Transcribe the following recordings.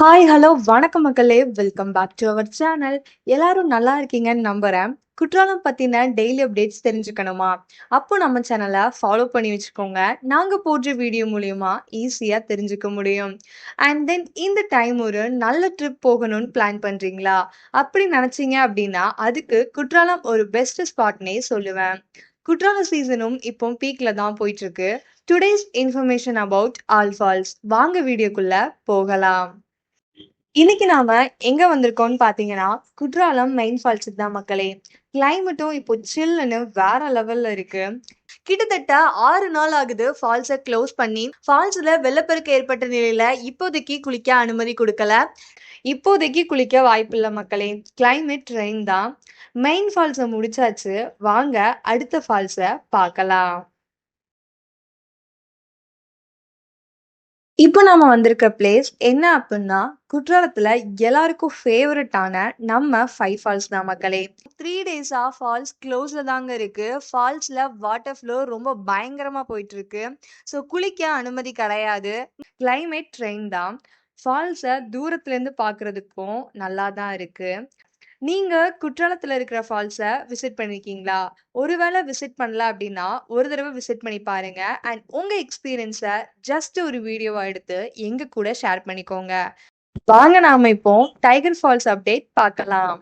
Hi, hello, வணக்கம் மக்களே! Welcome back to our channel. எல்லாரும் நல்லா இருக்கீங்கன்னு நம்புறேன். குற்றாலம் பத்தின டெய்லி அப்டேட்ஸ் தெரிஞ்சுக்கணுமா? அப்போ நம்ம சேனலை ஃபாலோ பண்ணி வச்சுக்கோங்க. நாங்க போடுற வீடியோ மூலியமா ஈஸியா தெரிஞ்சுக்க முடியும். அண்ட் தென் இந்த டைம் ஒரு நல்ல ட்ரிப் போகணும்னு பிளான் பண்றீங்களா? அப்படி நினைச்சீங்க அப்படின்னா, அதுக்கு குற்றாலம் ஒரு பெஸ்ட் ஸ்பாட்னே சொல்லுவேன். குற்றாலம் சீசனும் இப்போ பீக்ல தான் போயிட்டுருக்கு. Today's information about all falls. வாங்க வீடியோக்குள்ள போகலாம். இன்னைக்கு நாம எங்க வந்திருக்கோம்னு பார்த்தீங்கன்னா, குற்றாலம் மெயின் ஃபால்ஸுக்கு தான் மக்களே. கிளைமேட்டும் இப்போ சில்லுன்னு வேற லெவல்ல இருக்கு. கிட்டத்தட்ட ஆறு நாள் ஆகுது ஃபால்ஸை க்ளோஸ் பண்ணி. ஃபால்ஸ்ல வெள்ளப்பெருக்கு ஏற்பட்ட நிலையில இப்போதைக்கு குளிக்க அனுமதி கொடுக்கல இப்போதைக்கு குளிக்க வாய்ப்பில்லை மக்களே. கிளைமேட் ட்ரெயின் தான். மெயின் ஃபால்ஸை முடிச்சாச்சு. வாங்க அடுத்த ஃபால்ஸை பார்க்கலாம். இப்போ நாம வந்திருக்க பிளேஸ் என்ன அப்படின்னா குற்றாலத்துல எல்லாருக்கும் ஃபேவரட்டான நம்ம ஃபைவ் ஃபால்ஸ் தான் மக்களே. த்ரீ டேஸா ஃபால்ஸ் க்ளோஸ்ல தாங்க இருக்கு. ஃபால்ஸ்ல வாட்டர் ஃப்ளோ ரொம்ப பயங்கரமா போயிட்டுருக்கு. ஸோ குளிக்க அனுமதி கிடையாது. கிளைமேட் ட்ரெயின் தான். ஃபால்ஸை தூரத்துலேருந்து பார்க்குறதுக்கும் நல்லா தான் இருக்குது நீங்க குற்றாலத்துல இருக்கிற ஃபால்ஸ விசிட் பண்ணியிருக்கீங்களா? ஒருவேளை விசிட் பண்ணல அப்படின்னா, ஒரு தடவை விசிட் பண்ணி பாருங்க. அண்ட் உங்க எக்ஸ்பீரியன்ஸ ஜஸ்ட் ஒரு வீடியோவா எடுத்து எங்க கூட ஷேர் பண்ணிக்கோங்க. வாங்க நாம இப்போ டைகர் ஃபால்ஸ் அப்டேட் பார்க்கலாம்.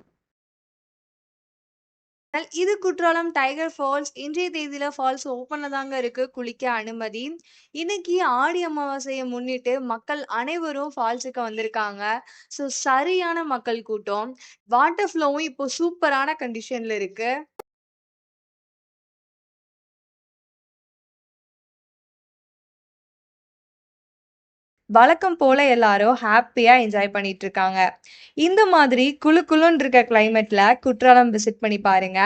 இது குற்றாலம் டைகர் ஃபால்ஸ். இன்றைய தேதியில ஃபால்ஸ் ஓப்பன்ல தாங்க இருக்கு. குளிக்க அனுமதி. இன்னைக்கு ஆடி அமாவாசையை முன்னிட்டு மக்கள் அனைவரும் ஃபால்ஸுக்கு வந்திருக்காங்க. ஸோ சரியான மக்கள் கூட்டம். வாட்டர் ஃப்ளோவும் இப்போ சூப்பரான கண்டிஷன்ல இருக்கு. வழக்கம் போல எல்லாரும் ஹாப்பியாக என்ஜாய் பண்ணிட்டு இருக்காங்க. இந்த மாதிரி குளு குளுன்னு இருக்க கிளைமேட்ல குற்றாலம் விசிட் பண்ணி பாருங்க.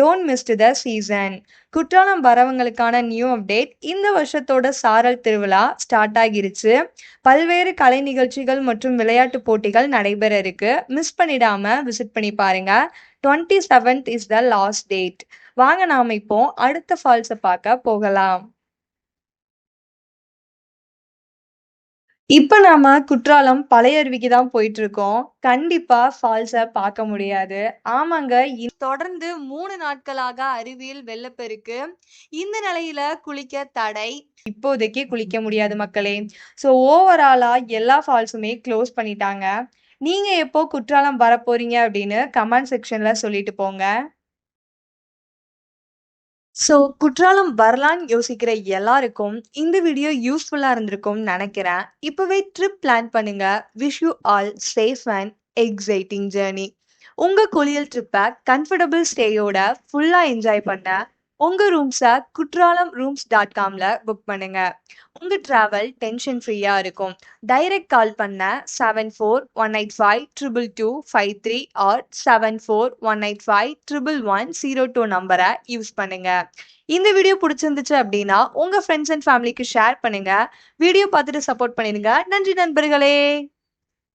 Don't missed the season. Courtallam வரவங்களுக்கான new update. இந்த வருஷத்தோட சாரல் திருவிழா ஸ்டார்ட் ஆகிருச்சு. பல்வேறு கலை நிகழ்ச்சிகள் மற்றும் விளையாட்டு போட்டிகள் நடைபெற இருக்கு. மிஸ் பண்ணிடாம விசிட் பண்ணி பாருங்க. 27த் இஸ் த லாஸ்ட் டேட். வாங்க நாம இப்போ அடுத்த ஃபால்ஸை பார்க்க போகலாம். இப்ப நாம குற்றாலம் பழைய அருவிக்கு தான் போயிட்டுருக்கோம். கண்டிப்பா ஃபால்ஸ பார்க்க முடியாது. ஆமாங்க. இ தொடர்ந்து மூணு நாட்களாக அருவியில் வெள்ளப்பெருக்கு. இந்த நிலையில குளிக்க தடை. இப்போதைக்கு குளிக்க முடியாது மக்களே. ஸோ ஓவராலா எல்லா ஃபால்ஸுமே க்ளோஸ் பண்ணிட்டாங்க. நீங்க எப்போ குற்றாலம் வரப்போறீங்க அப்படின்னு கமெண்ட் செக்ஷன்ல சொல்லிட்டு போங்க. ஸோ குற்றாலம் வரலான்னு யோசிக்கிற எல்லாருக்கும் இந்த வீடியோ யூஸ்ஃபுல்லா இருந்திருக்கும்னு நினைக்கிறேன் இப்பவே ட்ரிப் பிளான் பண்ணுங்க. Wish you all safe and exciting journey. உங்க குளியல் ட்ரிப்ப கம்ஃபர்டபிள் ஸ்டேயோட ஃபுல்லா என்ஜாய் பண்ண உங்க ரூம்ஸை குற்றாலம் ரூம்ஸ் டாட் காம்ல புக் பண்ணுங்க. உங்க டிராவல் டென்ஷன் ஃப்ரீயா இருக்கும். டைரக்ட் கால் பண்ண 7418522253 ஆர் 7418511102 நம்பர யூஸ் பண்ணுங்க. இந்த வீடியோ பிடிச்சிருந்துச்சு அப்படின்னா, உங்க ஃப்ரெண்ட்ஸ் அண்ட் ஃபேமிலிக்கு ஷேர் பண்ணுங்க. வீடியோ பார்த்துட்டு சப்போர்ட் பண்ணிருங்க நன்றி நண்பர்களே!